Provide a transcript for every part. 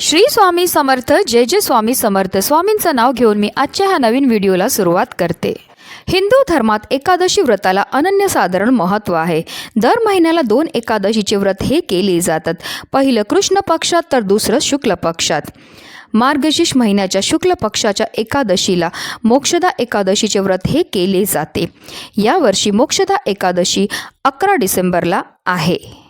श्री स्वामी समर्थ जय जय स्वामी समर्थ. स्वामींचं नाव घेऊन मी आजच्या ह्या नवीन व्हिडिओला सुरुवात करते. हिंदू धर्मात एकादशी व्रताला अनन्यसाधारण महत्त्व आहे. दर महिन्याला दोन एकादशीचे व्रत हे केले जातात. पहिलं कृष्ण पक्षात तर दुसरं शुक्ल पक्षात. मार्गशीर्ष महिन्याच्या शुक्ल पक्षाच्या एकादशीला मोक्षदा एकादशीचे व्रत हे केले जाते. यावर्षी मोक्षदा एकादशी अकरा डिसेंबरला आहे.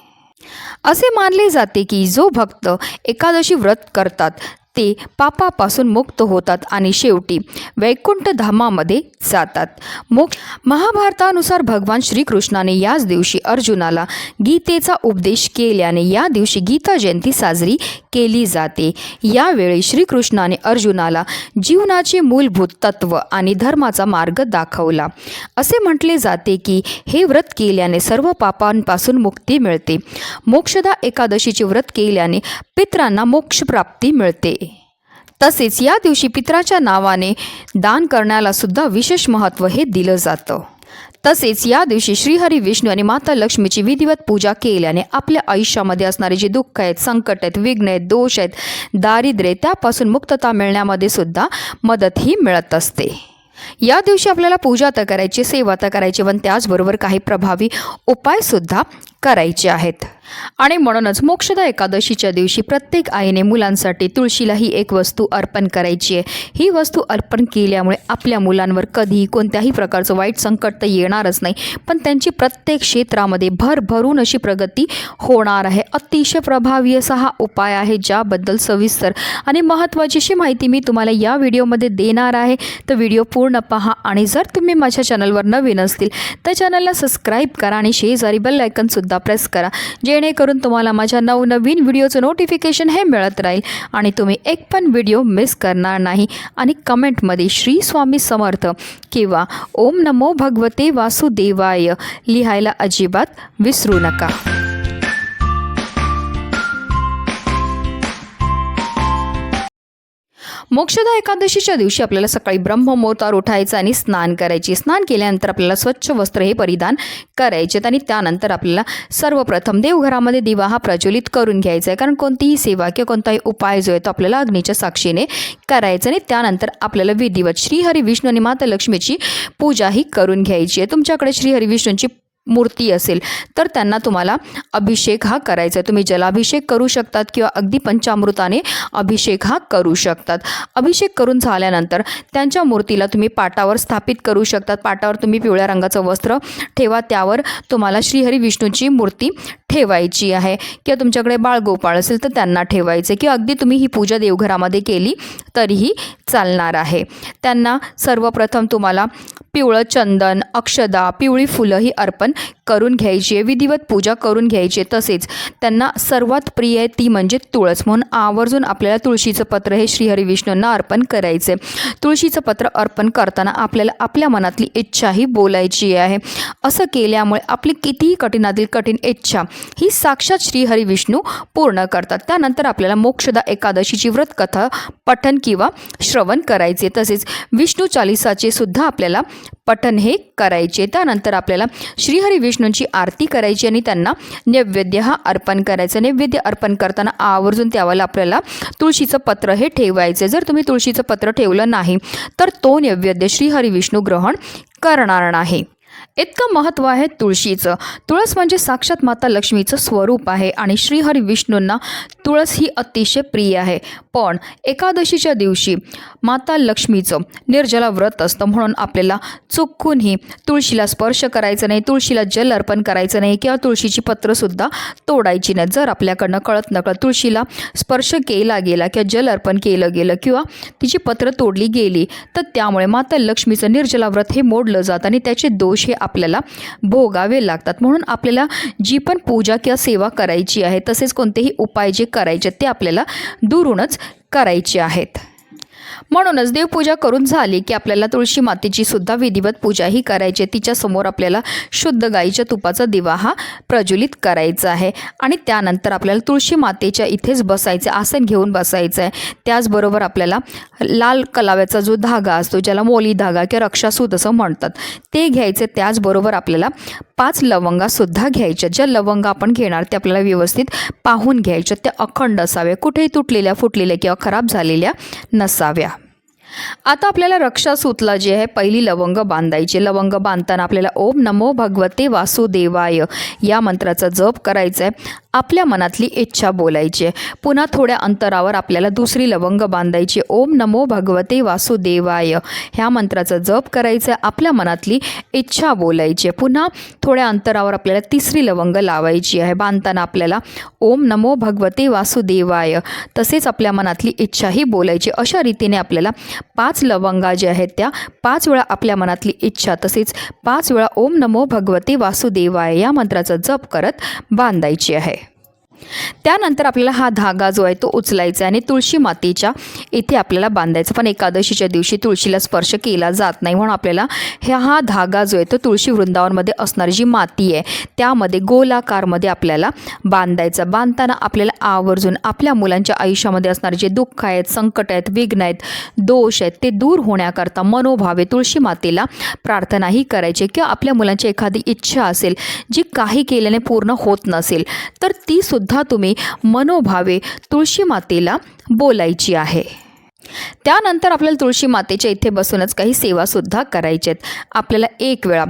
असे मानले जाते की जो भक्त एकादशी व्रत करतात ते पापापासून मुक्त होतात आणि शेवटी वैकुंठ धामामध्ये जातात. मोक्ष महाभारतानुसार भगवान श्रीकृष्णाने याच दिवशी अर्जुनाला गीतेचा उपदेश केल्याने या दिवशी गीता जयंती साजरी केली जाते. यावेळी श्रीकृष्णाने अर्जुनाला जीवनाचे मूलभूत तत्व आणि धर्माचा मार्ग दाखवला. असे म्हटले जाते की हे व्रत केल्याने सर्व पापांपासून मुक्ती मिळते. मोक्षदा एकादशीचे व्रत केल्याने पित्रांना मोक्षप्राप्ती मिळते. तसेच या दिवशी पित्राच्या नावाने दान करण्याला सुद्धा विशेष महत्त्व हे दिलं जातं. तसेच या दिवशी श्रीहरी विष्णू आणि माता लक्ष्मीची विधिवत पूजा केल्याने आपल्या आयुष्यामध्ये असणारे जे दुःख आहेत संकट आहेत विघ्न आहेत दोष आहेत दारिद्र्य त्यापासून मुक्तता मिळण्यामध्ये सुद्धा मदत ही मिळत असते. या दिवशी आपल्याला पूजा तर करायची सेवा तर करायची पण त्याचबरोबर काही प्रभावी उपायसुद्धा करायचे आहेत. आणि म्हणूनच मोक्षदा एकादशीच्या दिवशी प्रत्येक आईने मुलांसाठी तुळशीला ही एक वस्तू अर्पण करायची आहे. ही वस्तू अर्पण केल्यामुळे आपल्या मुलांवर कधी कोणत्याही प्रकारचं वाईट संकट तर येणारच नाही. पण त्यांची प्रत्येक क्षेत्रामध्ये भरभरून अशी प्रगती होणार आहे. अतिशय प्रभावी असा हा उपाय आहे ज्याबद्दल सविस्तर आणि महत्त्वाची अशी माहिती मी तुम्हाला या व्हिडिओमध्ये देणार आहे. तर व्हिडिओ पूर्ण पहा आणि जर तुम्ही माझ्या चॅनलवर नवीन असतील तर चॅनलला सबस्क्राईब करा आणि शेजारी बेल सुद्धा प्रेस करा. जेणेकरून तुम्हाला माझ्या नवनवीन व्हिडिओचं नोटिफिकेशन हे मिळत राहील आणि तुम्ही एक पण व्हिडिओ मिस करणार नाही. आणि कमेंटमध्ये श्री स्वामी समर्थ किंवा ओम नमो भगवते वासुदेवाय लिहायला अजिबात विसरू नका. मोक्षदा एकादशीच्या दिवशी आपल्याला सकाळी ब्रह्ममुहूर्तावर उठायचं आणि स्नान करायचे. स्नान केल्यानंतर आपल्याला स्वच्छ वस्त्र हे परिधान करायचे आणि त्यानंतर आपल्याला सर्वप्रथम देवघरामध्ये दिवा हा प्रज्वलित करून घ्यायचा आहे. कारण कोणतीही सेवा किंवा कोणताही उपाय जो आहे तो आपल्याला अग्नीच्या साक्षीने करायचा आणि त्यानंतर आपल्याला विधिवत श्रीहरी विष्णू आणि माता लक्ष्मीची पूजा ही करून घ्यायची आहे. तुमच्याकडे श्रीहरी विष्णूंची मूर्ती असेल तर त्यांना तुम्हाला अभिषेक हा करायचा आहे. तुम्ही जलाभिषेक करू शकतात किंवा अगदी पंचामृताने अभिषेक हा करू शकतात. अभिषेक करून झाल्यानंतर त्यांच्या मूर्तीला तुम्ही पाटावर स्थापित करू शकतात. पाटावर तुम्ही पिवळ्या रंगाचं वस्त्र ठेवा त्यावर तुम्हाला श्रीहरी विष्णूची मूर्ती ठेवायची आहे. किंवा तुमच्याकडे बाळगोपाळ असेल तर त्यांना ठेवायचे किंवा अगदी तुम्ही ही पूजा देवघरामध्ये केली तरीही चालणार आहे. त्यांना सर्वप्रथम तुम्हाला पिवळं चंदन अक्षदा पिवळी फुलं ही अर्पण करून घ्यायची आहे. विधिवत पूजा करून घ्यायची आहे. तसेच त्यांना सर्वात प्रिय आहे ती म्हणजे तुळस. म्हणून आवर्जून आपल्याला तुळशीचं पत्र हे श्रीहरी विष्णूंना अर्पण करायचे तुळशीचं पत्र अर्पण करताना आपल्याला आपल्या मनातली इच्छाही बोलायची आहे. असं केल्यामुळे आपली कितीही कठीणातील कठीण इच्छा ही साक्षात श्रीहरी विष्णू पूर्ण करतात. त्यानंतर आपल्याला मोक्षदा एकादशीची व्रतकथा पठन किंवा श्रवण करायचे तसेच विष्णू चालिसाचे सुद्धा आपल्याला पठन हे करायचे. त्यानंतर आपल्याला श्रीहरी विष्णूंची आरती करायची आणि त्यांना नैवेद्य हा अर्पण करायचा. नैवेद्य अर्पण करताना आवर्जून त्यावेळेला आपल्याला तुळशीचं पत्र हे ठेवायचं. जर तुम्ही तुळशीचं पत्र ठेवलं नाही तर तो नैवेद्य श्रीहरी विष्णू ग्रहण करणार नाही. इतकं महत्त्व आहे तुळशीचं. तुळस म्हणजे साक्षात माता लक्ष्मीचं स्वरूप आहे आणि श्रीहरी विष्णूंना तुळस ही अतिशय प्रिय आहे. पण एकादशीच्या दिवशी माता लक्ष्मीचं निर्जला व्रत असतं म्हणून आपल्याला चुकूनही तुळशीला स्पर्श करायचा नाही तुळशीला जल अर्पण करायचं नाही किंवा तुळशीची पत्रंसुद्धा तोडायची नाही. जर आपल्याकडनं कळत नकळत तुळशीला स्पर्श केला गेला किंवा जल अर्पण केलं गेलं किंवा तिची पत्र तोडली गेली तर त्यामुळे माता लक्ष्मीचं निर्जला व्रत हे मोडलं जातं आणि त्याचे दोष हे आपल्याला भोगावे लागतात. म्हणून आपल्याला जी पण पूजा किंवा सेवा करायची आहे तसेच कोणतेही उपाय जे करायचे ते आपल्याला दुरूनच करायचे आहेत. म्हणूनच देवपूजा करून झाली की आपल्याला तुळशी मातेची सुद्धा विधिवत पूजाही करायची आहे. तिच्यासमोर आपल्याला शुद्ध गाईच्या तुपाचा दिवा हा प्रज्वलित करायचा आहे. आणि त्यानंतर आपल्याला तुळशी मातेच्या इथेच बसायचं आसन घेऊन बसायचं आहे. त्याचबरोबर आपल्याला लाल कलाव्याचा जो धागा असतो ज्याला मोली धागा किंवा रक्षासूत असं म्हणतात ते घ्यायचे. त्याचबरोबर आपल्याला पाच लवंगासुद्धा घ्यायच्या. ज्या लवंगा आपण घेणार ते आपल्याला व्यवस्थित पाहून घ्यायच्या. त्या अखंड असाव्या. कुठेही तुटलेल्या फुटलेल्या किंवा खराब झालेल्या नसाव्या. आता आपल्याला रक्षासूतला जे आहे पहिली लवंग बांधायची. लवंग बांधताना आपल्याला ओम नमो भगवते वासुदेवाय या मंत्राचा जप करायचा आहे आपल्या मनातली इच्छा बोलायची आहे. पुन्हा थोड्या अंतरावर आपल्याला दुसरी लवंग बांधायची ओम नमो भगवते वासुदेवाय. ह्या मंत्राचा जप करायचा आहे. आपल्या मनातली इच्छा बोलायची आहे. पुन्हा थोड्या अंतरावर आपल्याला तिसरी लवंग लावायची आहे. बांधताना आपल्याला ओम नमो भगवते वासुदेवाय. तसेच आपल्या मनातली इच्छाही बोलायची अशा रीतीने आपल्याला पाच लवंगा ज्या आहेत त्या पाच वेळा आपल्या मनातली इच्छा तसेच पाच वेळा ओम नमो भगवते वासुदेवाय या मंत्राचा जप करत बांधायची आहे. त्यानंतर आपल्याला हा धागा जो आहे तो उचलायचा आहे आणि तुळशी मातेच्या इथे आपल्याला बांधायचा. पण एकादशीच्या दिवशी तुळशीला स्पर्श केला जात नाही म्हणून आपल्याला ह्या हा धागा जो आहे तो तुळशी वृंदावनमध्ये असणारी जी माती आहे त्यामध्ये गोलाकारमध्ये आपल्याला बांधायचा. बांधताना आपल्याला आवर्जून आपल्या मुलांच्या आयुष्यामध्ये असणारे जे दुःख आहेत संकट आहेत विघ्न आहेत दोष आहेत ते दूर होण्याकरता मनोभावे तुळशी मातेला प्रार्थनाही करायची. किंवा आपल्या मुलांची एखादी इच्छा असेल जी काही केल्याने पूर्ण होत नसेल तर ती सुद्धा तुम्ही मनोभावे तुळशी मातेला बोलायची आहे. त्यानंतर आपल्याला तुळशी मातेच्या इथे बसूनच काही सेवासुद्धा करायच्या आहेत. आपल्याला एक वेळा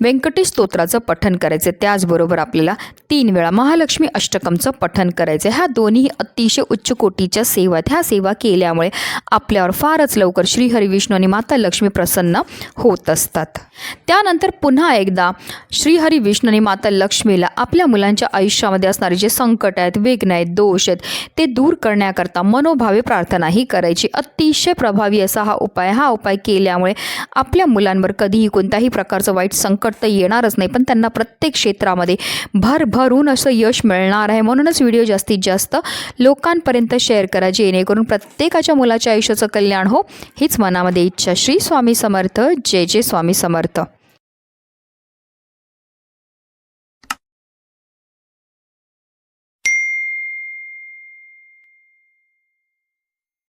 व्यंकटेश स्तोत्राचं पठन करायचं. त्याचबरोबर आपल्याला तीन वेळा महालक्ष्मी अष्टकमचं पठन करायचं. ह्या दोन्ही अतिशय उच्च कोटीच्या सेवा आहेत. ह्या सेवा केल्यामुळे आपल्यावर फारच लवकर श्री हरिविष्णू आणि माता लक्ष्मी प्रसन्न होत असतात. त्यानंतर पुन्हा एकदा श्रीहरी विष्णू आणि माता लक्ष्मीला आपल्या मुलांच्या आयुष्यामध्ये असणारे जे संकट आहेत विघ्न आहेत दोष आहेत ते दूर करण्याकरता मनोभावे प्रार्थनाही करायची. अतिशय प्रभावी असा हा उपाय हा उपाय केल्यामुळे आपल्या मुलांवर कधीही कोणत्याही प्रकारचं वाईट संकट तर येणारच नाही. पण त्यांना प्रत्येक क्षेत्रामध्ये भरभरून असं यश मिळणार आहे. म्हणूनच व्हिडिओ जास्तीत जास्त लोकांपर्यंत शेअर करा. जेणेकरून प्रत्येकाच्या मुलाच्या आयुष्याचं कल्याण हो. हीच मनामध्ये इच्छा. श्री स्वामी समर्थ. जय जय स्वामी समर्थ.